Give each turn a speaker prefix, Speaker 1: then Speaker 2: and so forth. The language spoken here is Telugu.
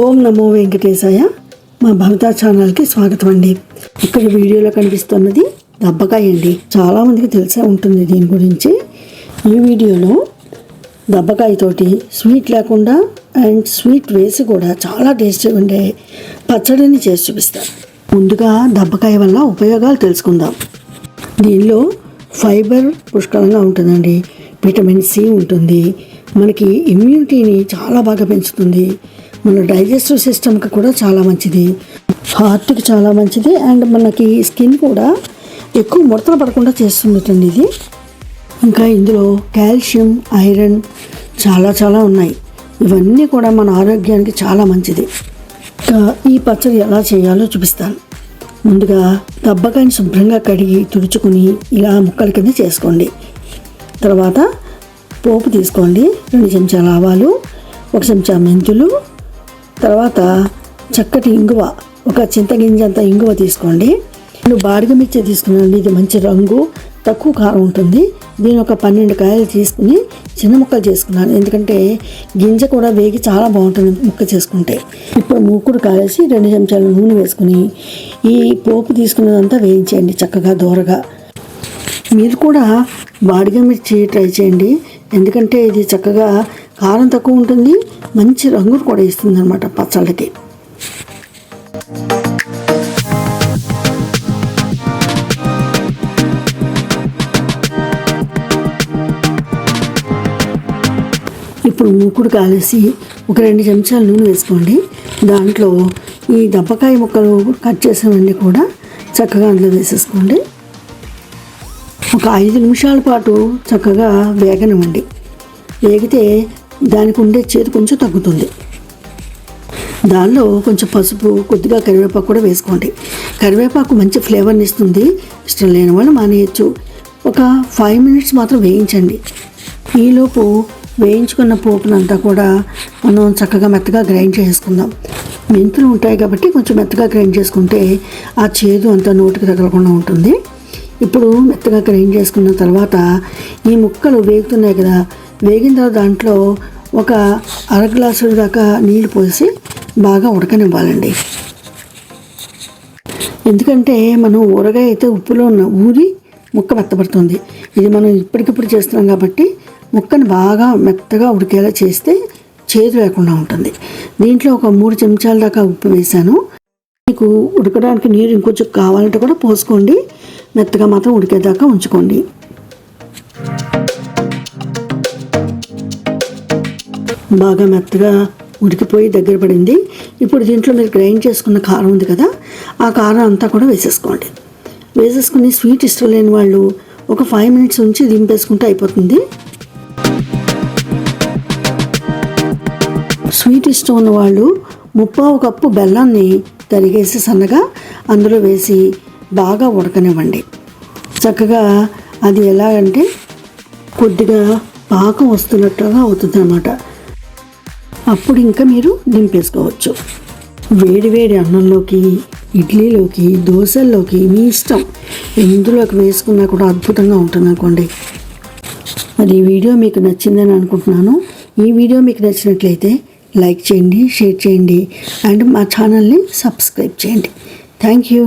Speaker 1: ఓం నమో వెంకటేశాయ. మా భవిత ఛానల్కి స్వాగతం అండి. ఇక్కడ వీడియోలో కనిపిస్తున్నది దబ్బకాయ అండి. చాలామందికి తెలిసే ఉంటుంది దీని గురించి. ఈ వీడియోలో దబ్బకాయతోటి స్వీట్ లేకుండా అండ్ స్వీట్ వేసి కూడా చాలా టేస్టీగా ఉండే పచ్చడిని చేసి చూపిస్తాను. ముందుగా దబ్బకాయ వల్ల ఉపయోగాలు తెలుసుకుందాం. దీనిలో ఫైబర్ పుష్కలంగా ఉంటుందండి. విటమిన్ సి ఉంటుంది. మనకి ఇమ్యూనిటీని చాలా బాగా పెంచుతుంది. మన డైజెస్టివ్ సిస్టమ్కి కూడా చాలా మంచిది. హార్ట్కి చాలా మంచిది. అండ్ మనకి స్కిన్ కూడా ఎక్కువ ముడతలు పడకుండా చేస్తుండటండి ఇది. ఇంకా ఇందులో కాల్షియం ఐరన్ చాలా చాలా ఉన్నాయి. ఇవన్నీ కూడా మన ఆరోగ్యానికి చాలా మంచిది. ఇంకా ఈ పచ్చడి ఎలా చేయాలో చూపిస్తాను. ముందుగా దబ్బకాయని శుభ్రంగా కడిగి తుడుచుకుని ఇలా ముక్కల కింద చేసుకోండి. తర్వాత పోపు తీసుకోండి. రెండు చెంచాల ఆవాలు ఒక చెంచా మెంతులు తర్వాత చక్కటి ఇంగువ ఒక చింతగింజ అంత ఇంగువ తీసుకోండి. నేను బాడిగ మిర్చి తీసుకున్నాను ఇది మంచి రంగు తక్కువ కారం ఉంటుంది. దీని ఒక పన్నెండు కాయలు తీసుకుని చిన్న ముక్కలు చేసుకున్నాను. ఎందుకంటే గింజ కూడా వేగి చాలా బాగుంటుంది ముక్క చేసుకుంటే. ఇప్పుడు మూకుడు కాలేసి రెండు చెంచాల నూనె వేసుకుని ఈ పోపు తీసుకున్నదంతా వేయించేయండి చక్కగా దూరగా. మీరు కూడా బాడిగ మిర్చి ట్రై చేయండి. ఎందుకంటే ఇది చక్కగా కారం తక్కువ ఉంటుంది మంచి రంగు కూడా ఇస్తుంది అనమాట పచ్చళ్ళకి. ఇప్పుడు మూకుడు కాలేసి ఒక రెండు చెంచాల నూనె వేసుకోండి. దాంట్లో ఈ దబ్బకాయ ముక్కలు కట్ చేసినవన్నీ కూడా చక్కగా అందులో వేసేసుకోండి. ఒక ఐదు నిమిషాల పాటు చక్కగా వేగనివ్వండి. వేగితే దానికి ఉండే చేతి కొంచెం తగ్గుతుంది. దానిలో కొంచెం పసుపు కొద్దిగా కరివేపాకు కూడా వేసుకోండి. కరివేపాకు మంచి ఫ్లేవర్ని ఇస్తుంది. ఇష్టం లేని వాళ్ళు మానేయచ్చు. ఒక ఫైవ్ మినిట్స్ మాత్రం వేయించండి. ఈలోపు వేయించుకున్న పోపునంతా కూడా మనం చక్కగా మెత్తగా గ్రైండ్ చేసుకుందాం. మెంతులు ఉంటాయి కాబట్టి కొంచెం మెత్తగా గ్రైండ్ చేసుకుంటే ఆ చేదు అంతా నోటికి తగలకుండా ఉంటుంది. ఇప్పుడు మెత్తగా గ్రైండ్ చేసుకున్న తర్వాత ఈ ముక్కలు వేగుతున్నాయి కదా వేగిన తర్వాత దాంట్లో ఒక అర గ్లాసు దాకా నీళ్ళు పోసి బాగా ఉడకనివ్వాలండి. ఎందుకంటే మనం ఊరగాయ అయితే ఉప్పులో ఉన్న ఊరి ముక్క మెత్తబడుతుంది. ఇది మనం ఇప్పటికిప్పుడు చేస్తున్నాం కాబట్టి ముక్కని బాగా మెత్తగా ఉడికేలా చేస్తే చేదు లేకుండా ఉంటుంది. దీంట్లో ఒక మూడు చెంచాల దాకా ఉప్పు వేసాను. మీకు ఉడకడానికి నీరు ఇంకొంచెం కావాలంటే కూడా పోసుకోండి. మెత్తగా మాత్రం ఉడికేదాకా ఉంచుకోండి. బాగా మెత్తగా ఉడికిపోయి దగ్గర పడింది. ఇప్పుడు దీంట్లో మీరు గ్రైండ్ చేసుకున్న కారం ఉంది కదా ఆ కారం అంతా కూడా వేసేసుకోండి. వేసేసుకుని స్వీట్ ఇష్టం లేని వాళ్ళు ఒక ఫైవ్ మినిట్స్ ఉంచి దింపేసుకుంటే అయిపోతుంది. స్వీట్ ఇష్టం ఉన్న వాళ్ళు ముప్పావు కప్పు బెల్లాన్ని తరిగేసి సన్నగా అందులో వేసి బాగా ఉడకనివ్వండి. చక్కగా అది ఎలాగంటే కొద్దిగా పాకం వస్తున్నట్టుగా అవుతుంది అన్నమాట అప్పుడు ఇంకా మీరు దింపేసుకోవచ్చు. వేడి వేడి అన్నంలోకి ఇడ్లీలోకి దోశల్లోకి మీ ఇష్టం. ఎందులోకి వేసుకున్నా కూడా అద్భుతంగా ఉంటుంది అనుకోండి. మరి ఈ వీడియో మీకు నచ్చిందని అనుకుంటున్నాను. ఈ వీడియో మీకు నచ్చినట్లయితే లైక్ చేయండి షేర్ చేయండి అండ్ మా ఛానల్ని సబ్స్క్రైబ్ చేయండి. Thank you.